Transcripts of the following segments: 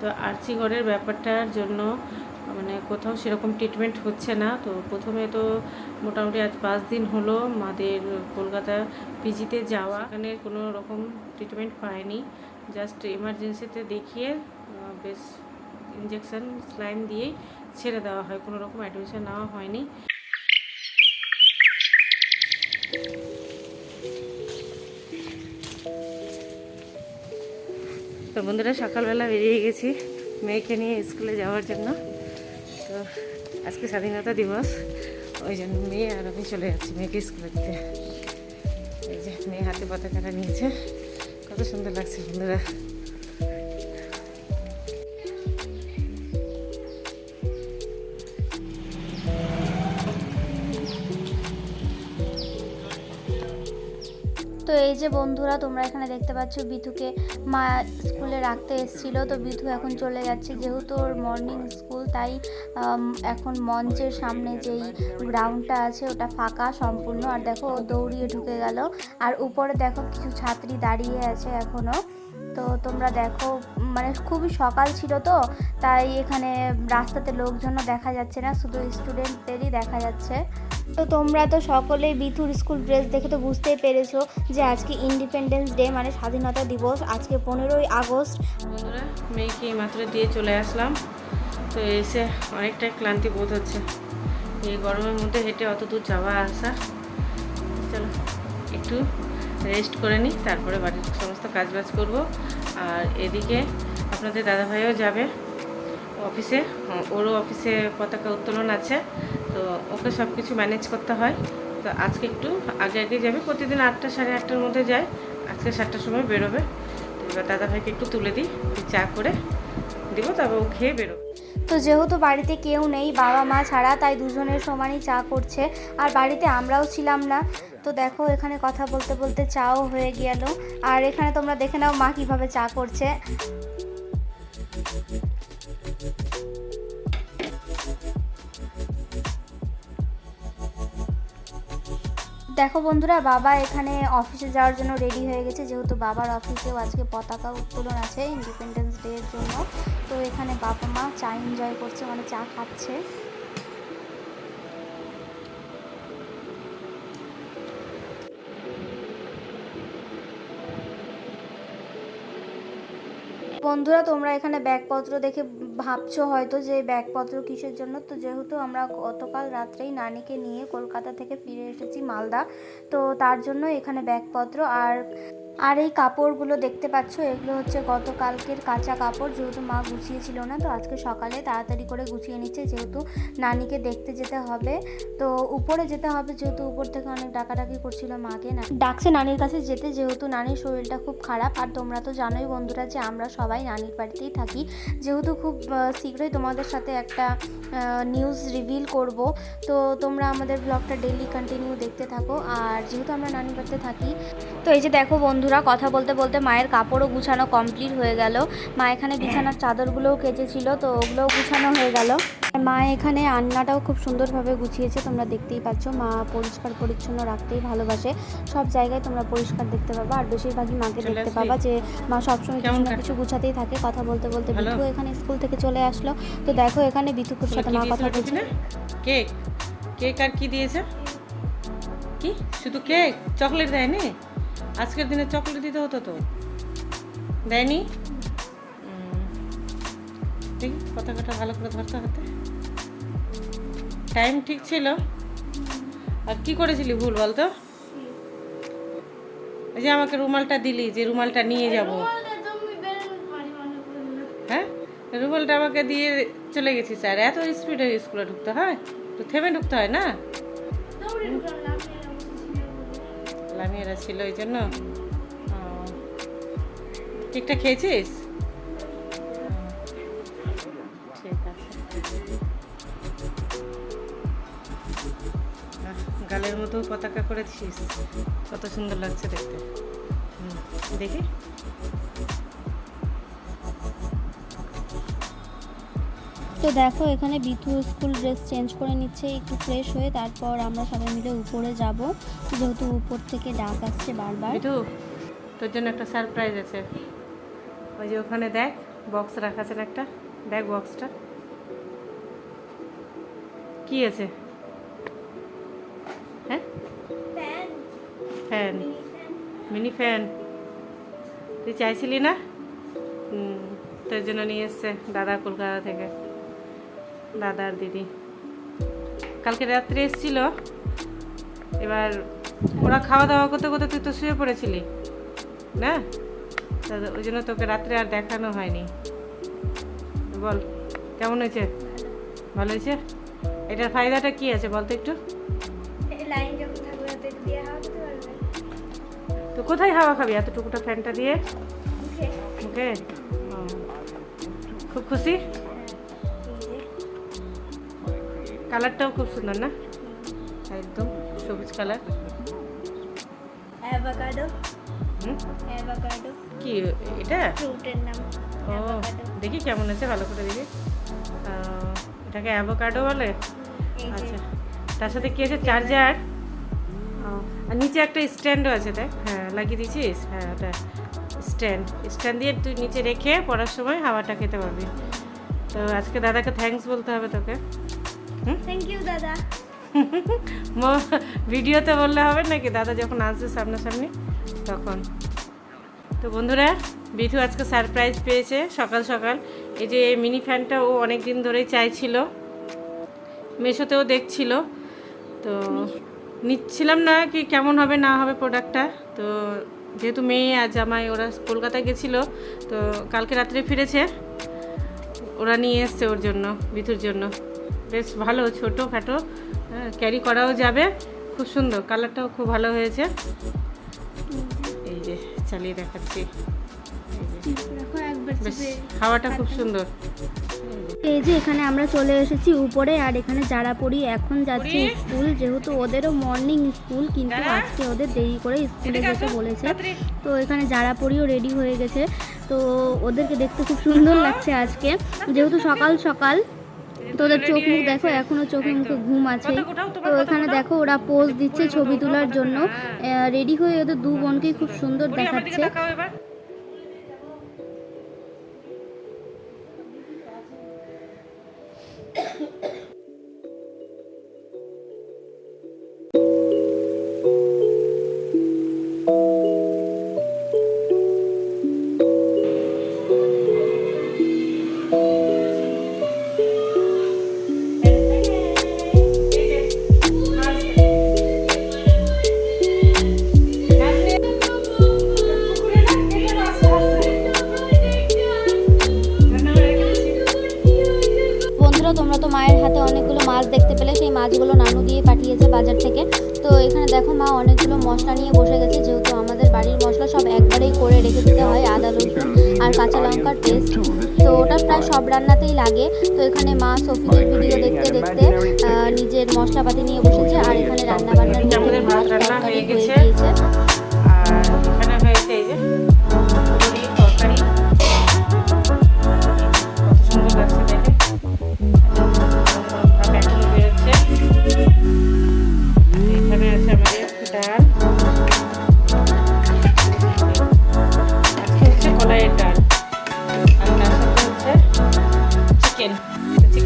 তো আর্চিগড়ের ব্যাপারটার জন্য মানে কোথাও সেরকম ট্রিটমেন্ট হচ্ছে না। তো প্রথমে তো মোটামুটি আজ পাঁচ দিন হলো মাদের কলকাতা পিজিতে যাওয়া। এখানে কোনো রকম ট্রিটমেন্ট পায়নি জাস্ট এমার্জেন্সিতে দেখিয়ে বেশ ইঞ্জেকশন স্লাইন দিয়েই ছেড়ে দেওয়া হয়। কোনো রকম অ্যাডমিশন নেওয়া হয়নি। তো বন্ধুরা, সকালবেলা বেরিয়ে গেছি মেয়েকে নিয়ে স্কুলে যাওয়ার জন্য। তো আজকে স্বাধীনতা দিবস, ওই জন্য মেয়ে আর আমি চলে যাচ্ছি মেয়েকে স্কুলে দিতে। এই যে, মেয়ে হাতে পতাকাটা নিয়েছে। কত সুন্দর লাগছে বন্ধুরা। তো এই যে বন্ধুরা, তোমরা এখানে দেখতে পাচ্ছ বিথুকে মা স্কুলে রাখতে এসেছিল। তো বিথু এখন চলে যাচ্ছে, যেহেতু ওর মর্নিং স্কুল তাই এখন মঞ্চের সামনে যেই গ্রাউন্ডটা আছে, ওটা ফাঁকা সম্পূর্ণ। আর দেখো, ও দৌড়িয়ে ঢুকে গেল। আর উপরে দেখো, কিছু ছাত্রী দাঁড়িয়ে আছে এখনও তো তোমরা দেখো মানে খুবই সকাল ছিল তো, তাই এখানে রাস্তাতে লোকজনও দেখা যাচ্ছে না, শুধু স্টুডেন্টদেরই দেখা যাচ্ছে। তো তোমরা তো সকলেই বিথুর স্কুল ড্রেস দেখে তো বুঝতেই পেরেছ যে আজকে ইন্ডিপেন্ডেন্স ডে মানে স্বাধীনতা দিবস। আজকে পনেরোই আগস্ট। বন্ধুরা, মেয়েকে মাত্র দিয়ে চলে আসলাম। তো এসে অনেকটাই ক্লান্তি বোধ হচ্ছে। এই গরমের মধ্যে হেঁটে অত দূর যাওয়া আসা। চলো, একটু রেস্ট করে নিই, তারপরে বাড়ির সমস্ত কাজবাজ করব। আর এদিকে আপনাদের দাদাভাইও যাবে। অফিসে ওরও অফিসে পতাকা উত্তোলন আছে। তো ওকে সব কিছু ম্যানেজ করতে হয়। তো আজকে একটু আগে আগে যাবে, প্রতিদিন আটটা সাড়ে আটটার মধ্যে যায়। আজকে সাতটার সময় বেরোবে। এবার দাদাভাইকে একটু তুলে দিই চা করে দিব, তবে ও খেয়ে বেরোবে। তো যেহেতু বাড়িতে কেউ নেই, বাবা, মা ছাড়া, তাই দুজনের সমানই চা করছে। আর বাড়িতে আমরাও ছিলাম না। তো দেখো, এখানে কথা বলতে বলতে চাও হয়ে গেল। আর এখানে তোমরা দেখে নাও মা কীভাবে চা করছে। দেখো বন্ধুরা, বাবা এখানে অফিসে যাওয়ার জন্য রেডি হয়ে গেছে। যেহেতু বাবার অফিসেও আজকে পতাকা উত্তোলন আছে ইন্ডিপেন্ডেন্স ডে এর জন্য। তো এখানে বাবা মা চা এনজয় করছে মানে চা খাচ্ছে। বন্ধুরা, তোমরা এখানে ব্যাগপত্র দেখে ভাবছ হয়তো যে ব্যাগপত্র কিসের জন্য? তো যেহেতু আমরা গতকাল রাত্রেই নানিকে নিয়ে কলকাতা থেকে ফিরে এসেছি মালদা, তো তার জন্য এখানে ব্যাগপত্র। আর আর এই কাপড়গুলো দেখতে পাচ্ছ, এগুলো হচ্ছে গতকালকের কাঁচা কাপড়, যেহেতু মা গুছিয়েছিল না, তো আজকে সকালে তাড়াতাড়ি করে গুছিয়ে নিচ্ছে, যেহেতু নানিকে দেখতে যেতে হবে। তো উপরে যেতে হবে, যেহেতু উপর থেকে অনেক ডাকাডাকি করছিল মাকে। না ডাকছে নানির কাছে যেতে, যেহেতু নানির শরীরটা খুব খারাপ। আর তোমরা তো জানোই বন্ধুরা যে আমরা সবাই নানির বাড়িতেই থাকি। যেহেতু খুব শীঘ্রই তোমাদের সাথে একটা নিউজ রিভিল করব। তো তোমরা আমাদের ব্লগটা ডেলি কন্টিনিউ দেখতে থাকো। আর যেহেতু আমরা নানির বাড়িতে থাকি, তো এই যে দেখো বন্ধুরা কথা বলতে বলতে মায়ের কাপড়ও গুছানো কমপ্লিট হয়ে গেল। মা এখানে বিছানার চাদরগুলোও কেচেছিল তো ওগুলোও গুছানো হয়ে গেল। মা এখানে আন্নাটাও খুব সুন্দরভাবে গুছিয়েছে তোমরা দেখতেই পাচ্ছ। মা পরিষ্কার পরিচ্ছন্ন রাখতেই ভালোবাসে। সব জায়গায় তোমরা পরিষ্কার দেখতে পাবা আর বেশিরভাগই মাকে দেখতে পাবা যে মা সবসময় কিছু না কিছু গুছাতেই থাকে কথা বলতে বলতে? বিথু এখানে স্কুল থেকে চলে আসলো। তো দেখো এখানে বিথুকুর সাথে মা কথা বলছে। কেক? কেক আর কি দিয়েছে? কি? শুধু কেক? চকলেট দেয়নি? আজকের দিনে চকলেট দিতে হতো তো। দেয়নি? দেখি পতাকাটা ভালো করে ধরতে হাতে টাইম ঠিক ছিল। আর কি করেছিলি ভুল বলতো? এই যে আমাকে রুমালটা দিলি যে রুমালটা নিয়ে যাব। হ্যাঁ? রুমালটা আমাকে দিয়ে চলে গেছি স্যার এত স্পিডে স্কুলে ঢুকতে হয়। তো থেমে ঢুকতে হয় না। লামিয়ারা ছিল ওই জন্য। কেকটা খেয়েছিস? ঠিক আছে। গালের মতো পতাকা করেছিস, কত সুন্দর লাগছে দেখতে। দেখি। তো দেখো, এখানে বিথু স্কুল ড্রেস চেঞ্জ করে নিচ্ছে, একটু ফ্রেশ হয়ে তারপর আমরা সবাই মিলে উপরে যাব। যেহেতু উপর থেকে ডাক আসছে বারবার। বিধু তোর জন্য একটা সারপ্রাইজ আছে। ওই যে ওখানে দেখ বক্স রাখা আছে একটা? ব্যাগ বক্সটা কি আছে? হ্যাঁ? ফ্যান। Mini fan. তুই চাইছিলি না? হুম, তোর জন্য নিয়ে এসছে দাদা কলকাতা থেকে। দাদা আর দিদি। কালকে রাত্রে এসেছিল। এবার ওরা খাওয়া দাওয়া করতে করতে তুই তো শুয়ে পড়েছিলি না? ওই জন্য তোকে রাত্রে আর দেখানো হয়নি। বল কেমন হয়েছে? ভালো হয়েছে? এটার ফায়দাটা কি আছে বলতো একটু। তো কোথায় হাওয়া খাবি এতটুকুটা ফ্যানটা দিয়ে? ওকে খুব খুশি? কালারটাও খুব সুন্দর না? একদম সবুজ কালার। অ্যাভোকাডো হুম? অ্যাভোকাডো কি এটা? ফ্রুটের নাম। ও দেখি কেমন আছে ভালো করে দেখি। এটাকে অ্যাভোকাডো বলে? আচ্ছা তার সাথে কি আছে? চার্জার। আর নিচে একটা স্ট্যান্ডও আছে তাই হ্যাঁ লাগিয়ে দিয়েছিস? হ্যাঁ ওটা স্ট্যান্ড। স্ট্যান্ড দিয়ে তুই নিচে রেখে পড়ার সময় হাওয়াটা খেতে পারবি। তো আজকে দাদাকে থ্যাঙ্কস বলতে হবে তোকে। থ্যাংক ইউ দাদা। ম- ভিডিওতে বললে হবে নাকি? দাদা যখন আসবে সামনাসামনি তখন। তো বন্ধুরা বিথু আজকে সারপ্রাইজ পেয়েছে সকাল সকাল। এই যে মিনি ফ্যানটা ও অনেক দিন ধরেই চাইছিল। মেশোতেও দেখছিল। তো নিচ্ছিলাম না কি কেমন হবে না হবে প্রোডাক্টটা তো যেহেতু মেয়ে আর জামাই ওরা কলকাতায় গেছিল তো কালকে রাত্রে ফিরেছে। ওরা নিয়ে এসছে ওর জন্য বিথুর জন্য। বেশ ভালো ছোটো খাটো ক্যারি করাও যাবে। খুব সুন্দর কালারটাও খুব ভালো হয়েছে। এই যে চালিয়ে দেখাচ্ছি। হাওয়াটা খুব সুন্দর। এই যে এখানে আমরা চলে এসেছি উপরে আর এখানে যারা পড়ি এখন যাচ্ছে স্কুল যেহেতু ওদেরও মর্নিং স্কুল কিন্তু আজকে ওদের দেরি করে স্কুলে যেতে বলেছে। তো এখানে যারা পড়িও রেডি হয়ে গেছে। তো ওদেরকে দেখতে খুব সুন্দর লাগছে আজকে। যেহেতু সকাল সকাল তো ওদের চোখ মুখ দেখো এখনও চোখে মুখে ঘুম আছে। তো এখানে দেখো ওরা পোজ দিচ্ছে ছবি তোলার জন্য। রেডি হয়ে ওদের দু বোনকে খুব সুন্দর দেখাচ্ছে। বাজার থেকে। তো এখানে দেখো মা অনেকগুলো মশলা নিয়ে বসে গেছে, যেহেতু আমাদের বাড়ির মশলা সব একবারেই করে রেখে দিতে হয় আদা, রসুন আর কাঁচা লঙ্কার টেস্ট তো ওটা প্রায় সব রান্নাতেই লাগে। তো এখানে মা সফিদের ভিডিও দেখতে দেখতে নিজের মশলাপাতি নিয়ে বসেছে আর এখানে রান্না বান্নার মধ্যে ভাত হয়ে গিয়েছে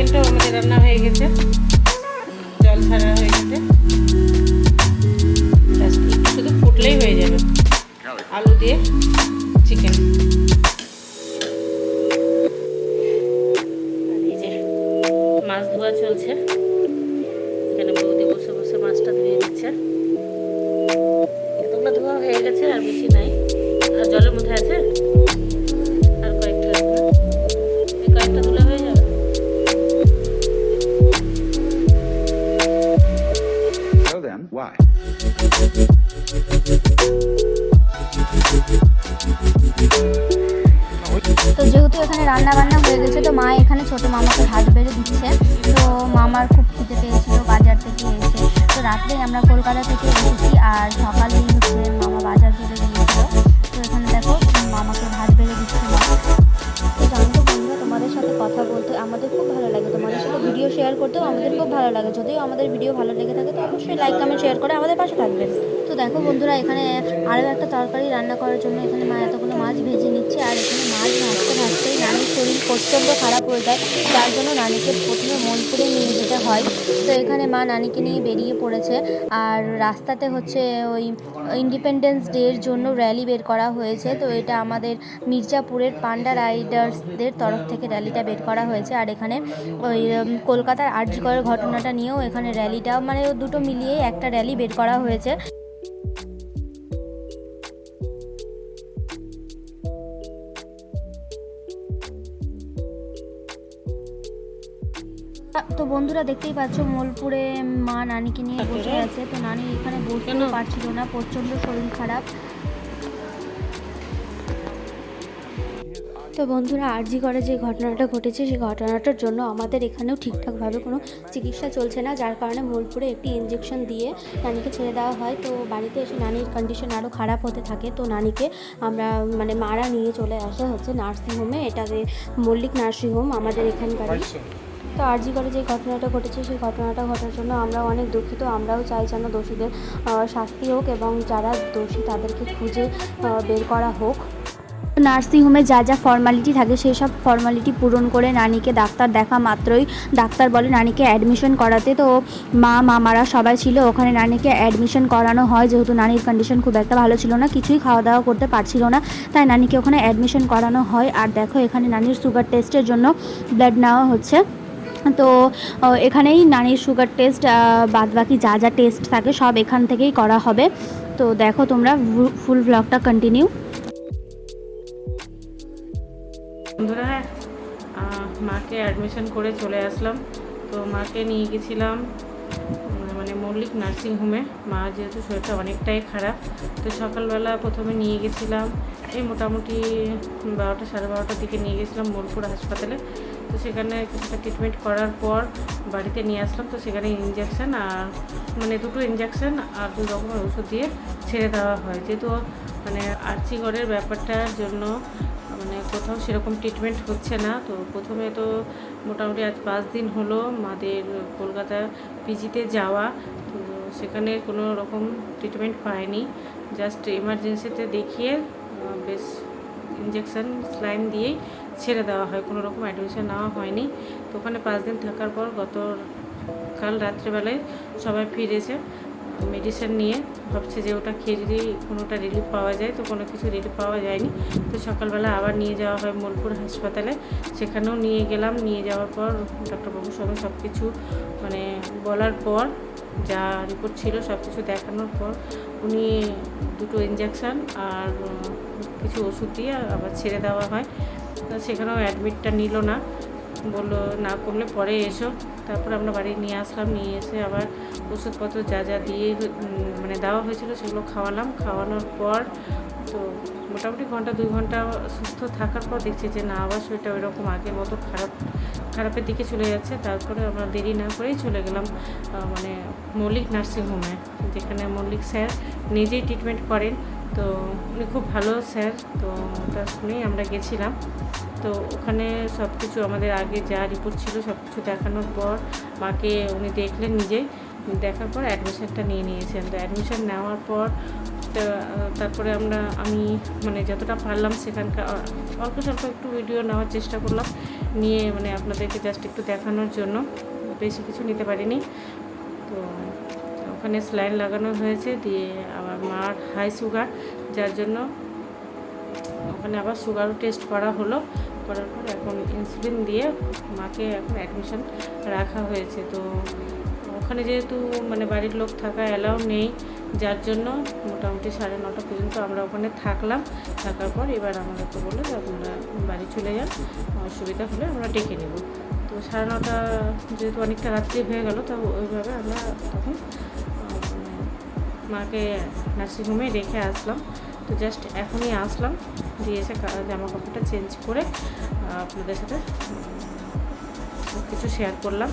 চিকেনটাও আমাদের রান্না হয়ে গেছে। জল ছাড়া হয়ে গেছে। শুধু ফুটলেই হয়ে যাবে। আলু দিয়ে চিকেন মাছ ধোয়া চলছে। এখানে বৌদি বসে বসে মাছটা ধুয়ে দিচ্ছে। এতগুলো ধোয়া হয়ে গেছে আর বেশি নাই। আর জলের মধ্যে আছে? রান্না বান্না হয়ে গেছে, তো মা এখানে ছোট মামাকে ভাত বেড়ে দিচ্ছে। তো মামার খুব খিদে পেয়েছিল বাজার থেকে এসে। তো রাত্রেই আমরা কলকাতা থেকে এসেছি আর সকালেই হচ্ছে মামা বাজার করে গিয়েছিল তো এখানে দেখো মামাকে ভাত বেড়ে দিচ্ছে মা। তো জানো তো বন্ধুরা, তোমাদের সাথে কথা বলতে আমাদের খুব ভালো লাগে। তোমাদের সাথে ভিডিও শেয়ার করতেও আমাদের খুব ভালো লাগে। যদিও আমাদের ভিডিও ভালো লেগে থাকে, তো অবশ্যই লাইক কমেন্ট শেয়ার করে আমাদের পাশে থাকবেন তো দেখো বন্ধুরা, এখানে আরও একটা তরকারি রান্না করার জন্য এখানে মা এতগুলো মাছ ভেজে নিচ্ছে, আর এখানে মাছ ভাজতে ভাজতেই নানি প্রচণ্ড খারাপ হয়ে যায়, যার জন্য নানিকে প্রথমে মনপুরে নিয়ে যেতে হয়। তো এখানে মা নানিকে নিয়ে বেরিয়ে পড়েছে। আর রাস্তাতে হচ্ছে ওই ইন্ডিপেন্ডেন্স ডের জন্য র্যালি বের করা হয়েছে। তো এটা আমাদের মির্জাপুরের পান্ডা রাইডার্সদের তরফ থেকে র্যালিটা বের করা হয়েছে। আর এখানে ওই কলকাতার আর্যিকরের ঘটনাটা নিয়েও এখানে র্যালিটা মানে দুটো মিলিয়েই একটা র্যালি বের করা হয়েছে। তো বন্ধুরা দেখতেই পাচ্ছ মোলপুরে মা নানিকে নিয়ে বসে আছে। তো নানি এখানে বসতেও? পারছিল না প্রচণ্ড শরীর খারাপ। তো বন্ধুরা আরজি করে যে ঘটনাটা ঘটেছে সেই ঘটনাটার জন্য আমাদের এখানেও ঠিকঠাকভাবে কোনো চিকিৎসা চলছে না যার কারণে মোলপুরে একটি ইঞ্জেকশন দিয়ে নানিকে ছেড়ে দেওয়া হয়। তো বাড়িতে এসে নানির কন্ডিশন আরও খারাপ হতে থাকে। তো নানিকে আমরা মানে মারা নিয়ে চলে আসা হচ্ছে নার্সিংহোমে এটাকে মল্লিক নার্সিংহোম আমাদের এখানকারই। তো আরজি করে যে ঘটনাটা ঘটেছে, সেই ঘটনাটা ঘটার জন্য আমরা অনেক দুঃখিত। আমরাও চাই যেন দোষীদের শাস্তি হোক এবং যারা দোষী তাদেরকে খুঁজে বের করা হোক। নার্সিংহোমে যা যা ফর্মালিটি থাকে, সেই সব ফর্মালিটি পূরণ করে নানিকে ডাক্তার দেখা মাত্রই। ডাক্তার বলে নানিকে অ্যাডমিশন করাতে। তো মা, মামারা সবাই ছিল, ওখানে নানিকে অ্যাডমিশন করানো হয়। যেহেতু নানির কন্ডিশন খুব একটা ভালো ছিল না, কিছুই খাওয়া দাওয়া করতে পারছিল না। তাই নানিকে ওখানে অ্যাডমিশন করানো হয়। আর দেখো, এখানে নানির সুগার টেস্টের জন্য ব্লাড নেওয়া হচ্ছে। তো এখানেই নানির সুগার টেস্ট বাদ বাকি যা যা টেস্ট থাকে সব এখান থেকেই করা হবে। তো দেখো তোমরা ফুল ব্লগটা কন্টিনিউ বন্ধুরা মাকে অ্যাডমিশন করে চলে আসলাম। তো মাকে নিয়ে গেছিলাম মল্লিক নার্সিং হোমে মা যেহেতু শরীরটা অনেকটাই খারাপ, তো সকালবেলা প্রথমে নিয়ে গেছিলাম। এই মোটামুটি বারোটা সাড়ে বারোটার দিকে নিয়ে গেছিলাম বোলপুর হাসপাতালে। তো সেখানে কিছুটা ট্রিটমেন্ট করার পর বাড়িতে নিয়ে আসলাম। তো সেখানে ইঞ্জেকশন আর মানে দুটো ইঞ্জেকশন আর দু রকমের ওষুধ দিয়ে ছেড়ে দেওয়া হয়। যেহেতু মানে আর্চিগড়ের ব্যাপারটার জন্য কোথাও সেরকম ট্রিটমেন্ট হচ্ছে না। তো প্রথমে তো মোটামুটি আজ পাঁচ দিন হলো মাদের কলকাতা পিজিতে যাওয়া। তো সেখানে কোনো রকম ট্রিটমেন্ট পায়নি জাস্ট এমার্জেন্সিতে দেখিয়ে বেশ ইঞ্জেকশন স্লাইন দিয়েই ছেড়ে দেওয়া হয়। কোনো রকম অ্যাডমিশন নেওয়া হয়নি। তো ওখানে পাঁচ দিন থাকার পর গত কাল রাত্রেবেলায় সবাই ফিরেছে। মেডিসিন নিয়ে ভাবছে যে ওটা খেয়ে যদি কোনোটা রিলিফ পাওয়া যায়, তো কোনো কিছু রিলিফ পাওয়া যায়নি। তো সকালবেলা আবার নিয়ে যাওয়া হয় মোলপুর হাসপাতালে। সেখানেও নিয়ে গেলাম। নিয়ে যাওয়ার পর ডক্টরবাবুর সঙ্গে সব কিছু মানে বলার পর যা রিপোর্ট ছিল সব কিছু দেখানোর পর উনি দুটো ইঞ্জেকশান আর কিছু ওষুধ দিয়ে আবার ছেড়ে দেওয়া হয়। তো সেখানেও অ্যাডমিটটা নিল না। বলল, না কমলে পরে এসো। তারপর আমরা বাড়ি নিয়ে আসলাম, নিয়ে এসে আবার ওষুধপত্র যা যা দিয়ে মানে দেওয়া হয়েছিল সেগুলো খাওয়ালাম। খাওয়ানোর পর তো মোটামুটি ঘণ্টা দুই ঘণ্টা সুস্থ থাকার পর দেখছি যে, না, আবার শরীরটা ওইরকম আগের মতো খারাপ, খারাপের দিকে চলে যাচ্ছে। তারপরে আমরা দেরি না করেই চলে গেলাম মানে মল্লিক নার্সিংহোমে, যেখানে মল্লিক স্যার নিজেই ট্রিটমেন্ট করেন। তো উনি খুব ভালো স্যার, তো ওটা শুনেই আমরা গেছিলাম। তো ওখানে সব কিছু আমাদের আগে যা রিপোর্ট ছিল সব কিছু দেখানোর পর মাকে উনি দেখলেন নিজেই দেখার পর অ্যাডমিশনটা নিয়ে নিয়েছেন। তো অ্যাডমিশন নেওয়ার পর তারপরে আমরা, আমি মানে যতটা পারলাম সেখানকার, অল্প স্বল্প একটু ভিডিও নেওয়ার চেষ্টা করলাম। নিয়ে মানে আপনাদেরকে জাস্ট একটু দেখানোর জন্য। বেশি কিছু নিতে পারিনি। তো ওখানে স্লাইন লাগানো হয়েছে, দিয়ে মার হাই সুগার যার জন্য ওখানে আবার সুগারও টেস্ট করা হলো। করার পর এখন ইনসুলিন দিয়ে মাকে এখন অ্যাডমিশন রাখা হয়েছে। তো ওখানে যেহেতু মানে বাড়ির লোক থাকা অ্যালাউ নেই, যার জন্য মোটামুটি সাড়ে নটা পর্যন্ত আমরা ওখানে থাকলাম। থাকার পর এবার আমাদেরকে বলল যে আপনারা বাড়ি চলে যান, অসুবিধা হলে আমরা ডেকে নেব। তো সাড়ে নটা যেহেতু অনেকটা রাত্রি হয়ে গেল, তো ওইভাবে আমরা তখন মাকে নার্সিংহোমে রেখে আসলাম। তো জাস্ট এখনই আসলাম, দিয়ে এসে জামা কাপড়টা চেঞ্জ করে আপনাদের সাথে কিছু শেয়ার করলাম।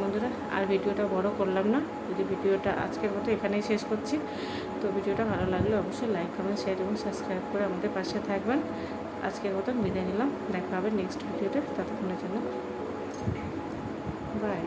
বন্ধুরা, আর ভিডিওটা বড় করলাম না। যদি ভিডিওটা আজকের মতো এখানেই শেষ করছি। তো ভিডিওটা ভালো লাগলে অবশ্যই লাইক কমেন্ট শেয়ার এবং সাবস্ক্রাইব করে আমাদের পাশে থাকবেন। আজকের মতন বিদায় নিলাম। দেখা হবে নেক্সট ভিডিওতে। ততক্ষণের জন্য। বাই